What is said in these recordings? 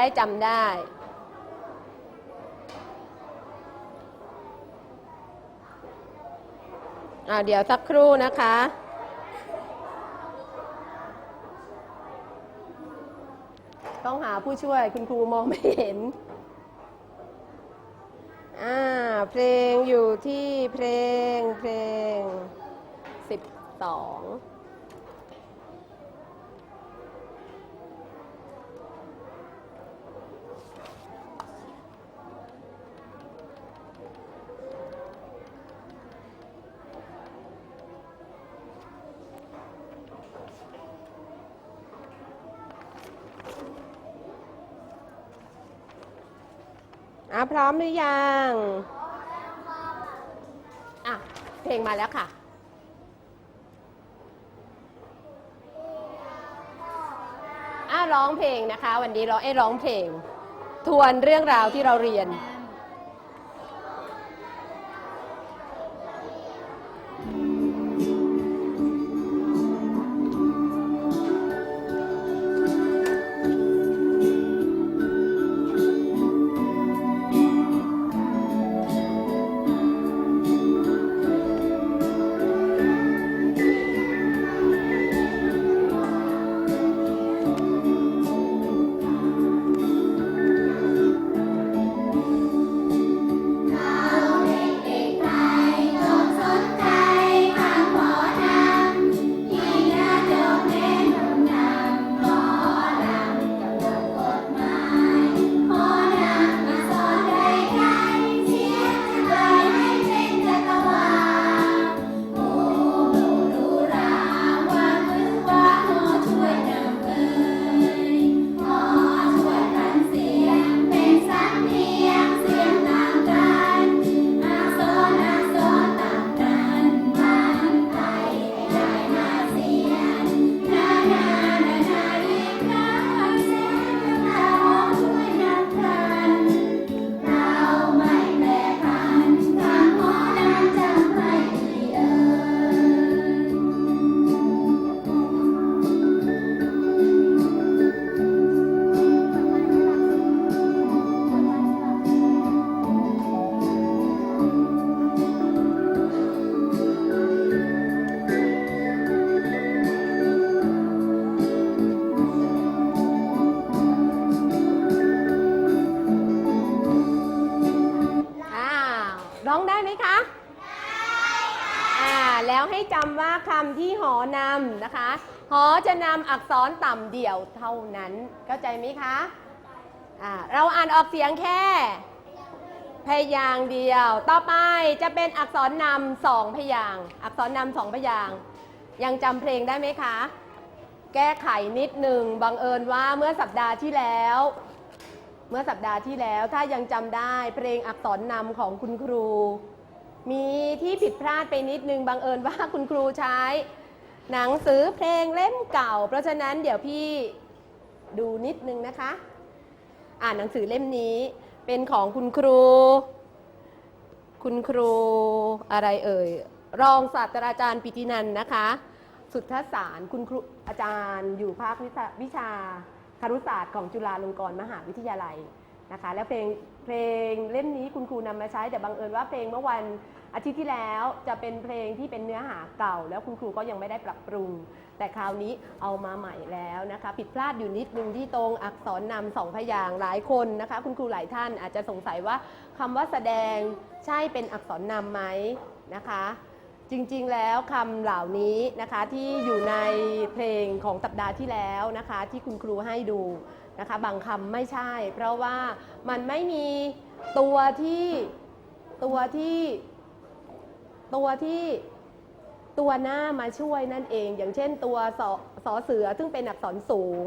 ได้จำได้ เดี๋ยวสักครู่นะคะต้องหาผู้ช่วยคุณครูมองไม่เห็น อ่า เพลงอยู่ที่เพลงเพลงสิบสอง อะพร้อมหรือยังอะเพลงมาแล้วค่ะอะร้องเพลงนะคะ วันนี้เราเอ้ร้องเพลง ทวนเรื่องราวที่เราเรียน แล้วให้จำว่าคำที่หอนำนะคะ หอจะนำอักษรต่ำเดี่ยวเท่านั้น เข้าใจไหมคะอ่าเราอ่านออกเสียงแค่ พยางเดียว ต่อไปจะเป็นอักษรนำสองพยาง อักษรนำสองพยาง ยังจำเพลงได้ไหมคะ แก้ไขนิดหนึ่งบังเอิญว่าเมื่อสัปดาห์ที่แล้วเมื่อสัปดาห์ที่แล้วถ้ายังจำได้เพลงอักษรนำของคุณครู มีที่ผิดพลาดไปนิดนึงบังเอิญว่าคุณครูใช้ หนังสือเพลงเล่มเก่า เพราะฉะนั้นเดี๋ยวพี่ดูนิดนึงนะคะ อ่านหนังสือเล่มนี้เป็นของคุณครู คุณครูอะไรเอ่ย รองศาสตราจารย์ปิตินันนะคะ สุทธสารคุณครูอาจารย์อยู่ภาควิชาวิชาคารุศาสตร์ของจุฬาลงกรณ์มหาวิทยาลัยนะคะ และเพลง เพลงเล่มนี้คุณครูนำมาใช้แต่บังเอิญว่าเพลงเมื่อวันอาทิตย์ที่แล้วจะเป็นเพลงที่เป็นเนื้อหาเก่า แล้วคุณครูก็ยังไม่ได้ปรับปรุง แต่คราวนี้เอามาใหม่แล้วนะคะ ผิดพลาดอยู่นิดนึงที่ตรงอักษรนำสองพยางหลายคนนะคะ คุณครูหลายท่านอาจจะสงสัยว่าคำว่าแสดงใช่เป็นอักษรนำไหมนะคะ จริงๆแล้วคำเหล่านี้นะคะที่อยู่ในเพลงของสัปดาห์ที่แล้วนะคะ ที่คุณครูให้ดู นะคะ บางคำไม่ใช่ เพราะว่ามันไม่มีตัวที่ตัวที่ตัวที่ตัวหน้ามาช่วยนั่นเอง อย่างเช่นตัวสสอเสือซึ่งเป็นอักษรสูง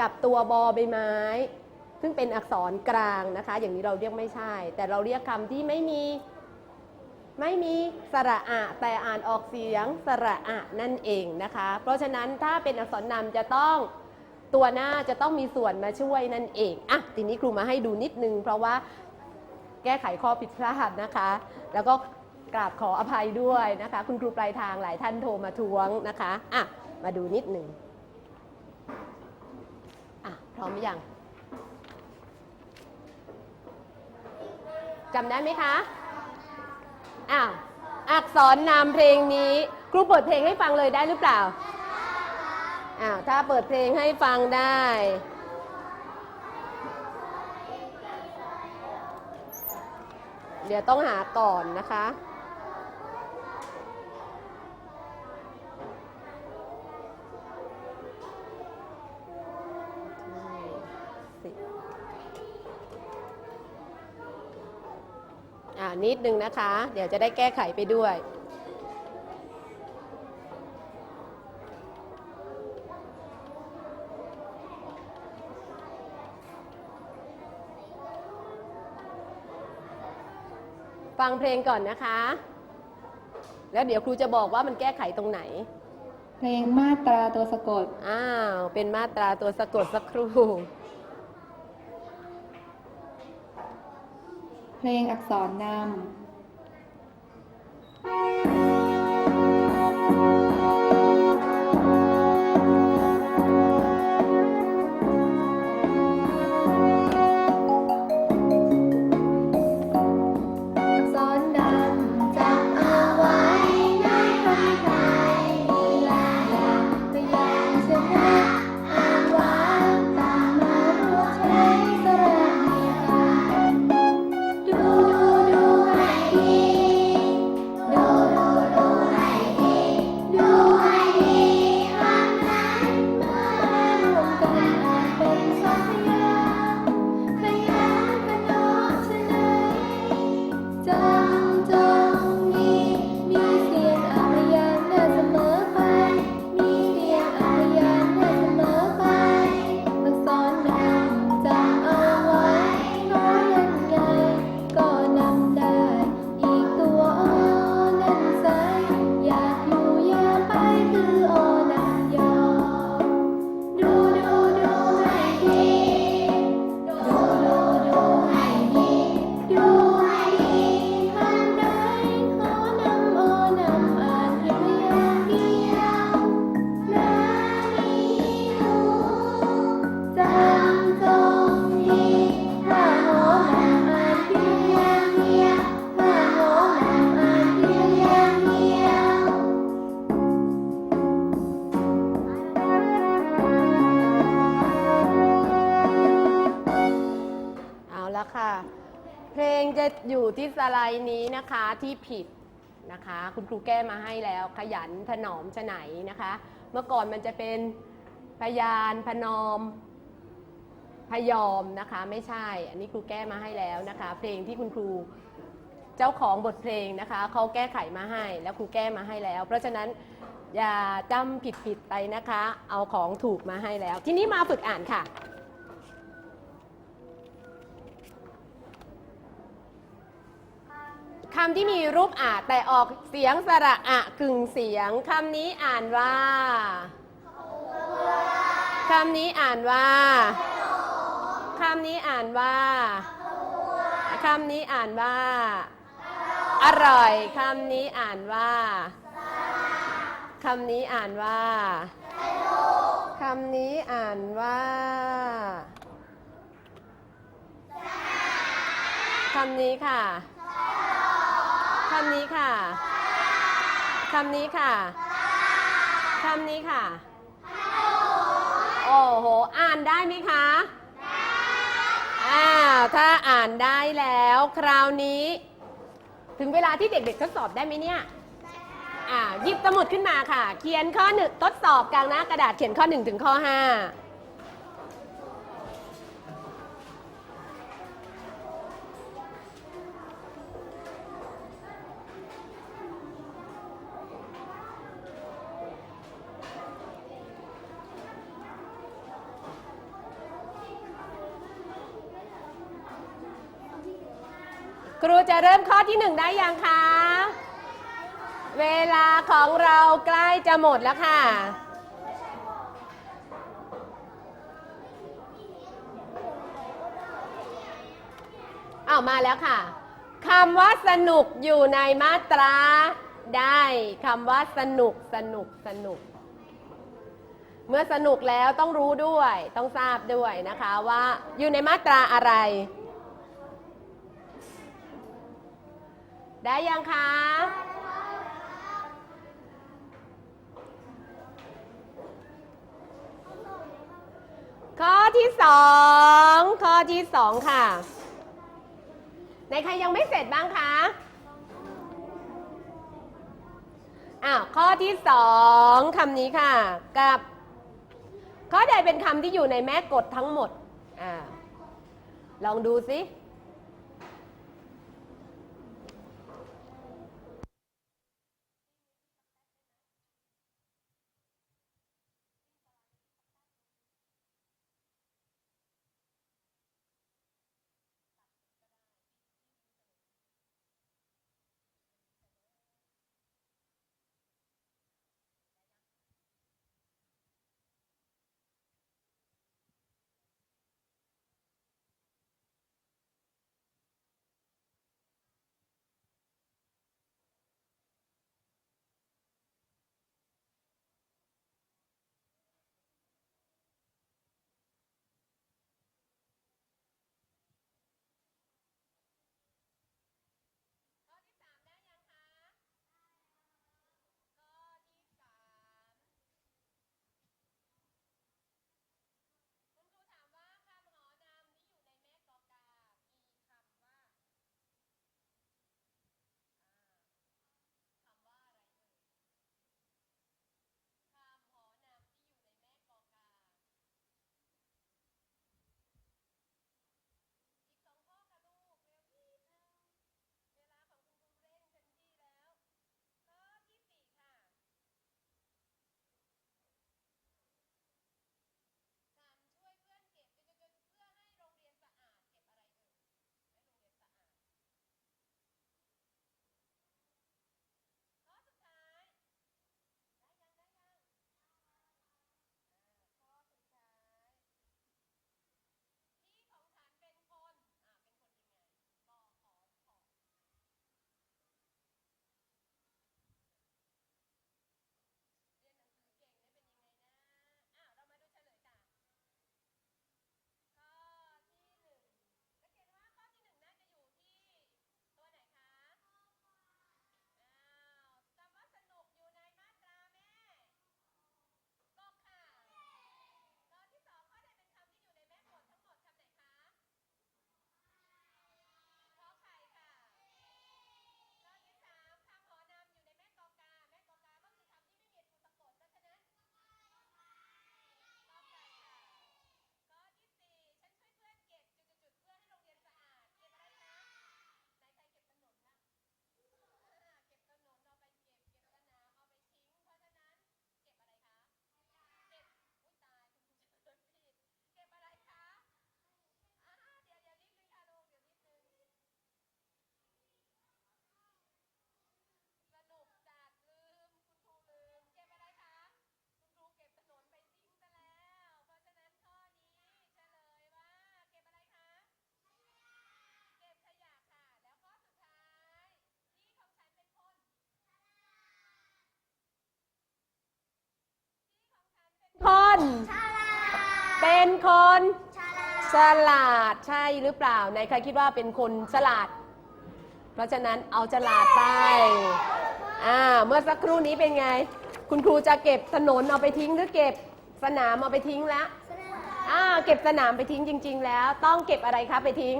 กับตัวบอใบไม้ ซึ่งเป็นอักษรกลางนะคะ อย่างนี้เราเรียกไม่ใช่ แต่เราเรียกคำที่ไม่มีไม่มีสระอะ แต่อ่านออกเสียงสระอะนั่นเองนะคะ เพราะฉะนั้นถ้าเป็นอักษรนำจะต้อง ตัวหน้าจะต้องมีส่วนมาช่วยนั่นเองอะทีนี้ครูมาให้ดูนิดนึง เพราะว่าแก้ไขข้อผิดพลาดนะคะ แล้วก็กราบขออภัยด้วยนะคะ คุณครูปลายทางหลายท่านโทรมาทวงนะคะอะมาดูนิดหนึ่งอะพร้อมหรือยังจำได้ไหมคะอ้าวอักษรนำเพลงนี้ครูเปิดเพลงให้ฟังเลยได้หรือเปล่า อ้าวถ้าเปิดเพลงให้ฟังได้เดี๋ยวต้องหาก่อนนะคะ อ่านิดนึงนะคะ เดี๋ยวจะได้แก้ไขไปด้วย ฟังเพลงก่อนนะคะ แล้วเดี๋ยวครูจะบอกว่ามันแก้ไขตรงไหน เพลงมาตราตัวสะกด อ้าว เป็นมาตราตัวสะกดสักครู่ เพลงอักษรนำ อยู่ที่สไลด์นี้นะคะที่ผิดนะคะ คุณครูแก้มาให้แล้วขยันถนอมฉไหนนะคะ เมื่อก่อนมันจะเป็นพยานพนอมพยอมนะคะไม่ใช่ อันนี้ครูแก้มาให้แล้วนะคะ เพลงที่คุณครูเจ้าของบทเพลงนะคะเขาแก้ไขมาให้แล้วครูแก้มาให้แล้ว เพราะฉะนั้นอย่าจำผิดผิดๆไปนะคะ เอาของถูกมาให้แล้ว ทีนี้มาฝึกอ่านค่ะ คำที่มีรูปอาแต่ออกเสียงสระอะกึ่งเสียงคำนี้อ่านว่าคำนี้อ่านว่าคำนี้อ่านว่าคำนี้อ่านว่า อร่อยคำนี้อ่านว่าคำนี้อ่านว่าคำนี้อ่านว่าคำนี้ค่ะำนี้ค่ะ คำนี้ค่ะ คำนี้ค่ะ โอ้โห อ่านได้ไหมคะอ้าวถ้าอ่านได้แล้วคราวนี้ ถึงเวลาที่เด็กๆทดสอบได้ไหมเนี่ยอ่าหยิบสมุดขึ้นมาค่ะ เขียนข้อหนึ่งทดสอบกลางหน้ากระดาษเขียนข้อหนึ่งถึงข้อห้า รูจะเริ่มข้อที่หนึ่งได้ยังคะ เวลาของเราใกล้จะหมดแล้วค่ะ เอามาแล้วค่ะคำว่าสนุกอยู่ในมาตราได้คำว่าสนุกสนุกสนุก เมื่อสนุกแล้วต้องรู้ด้วย ต้องทราบด้วยนะคะว่าอยู่ในมาตราอะไร ได้ยังคะข้อที่สองข้อที่สองค่ะ ในใครยังไม่เสร็จบ้างคะอ้าวข้อที่สองคำนี้ค่ะ กับ ข้อใดเป็นคำที่อยู่ในแม่กฎทั้งหมดอ่าลองดูสิ เป็นคนฉลาดใช่หรือเปล่าไหนใครคิดว่าเป็นคนฉลาด เพราะฉะนั้นเอาฉลาดไปอ่าเมื่อสักครู่นี้เป็นไง คุณครูจะเก็บถนนเอาไปทิ้งหรือเก็บสนามเอาไปทิ้งแล้วอ่าเก็บสนามไปทิ้งจริง ๆ แล้ว ต้องเก็บอะไรคะไปทิ้ง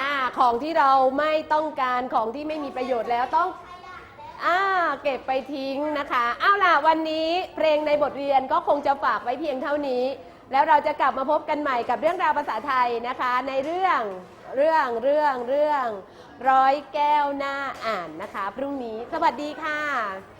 อ่าของที่เราไม่ต้องการของที่ไม่มีประโยชน์แล้วต้องอ่าเก็บไปทิ้งนะคะเอาล่ะวันนี้เพลงในบทเรียนก็คงจะฝากไว้เพียงเท่านี้ แล้วเราจะกลับมาพบกันใหม่กับเรื่องราวภาษาไทยนะคะ ในเรื่องเรื่องเรื่องเรื่องร้อยแก้วหน้าอ่านนะคะ พรุ่งนี้สวัสดีค่ะ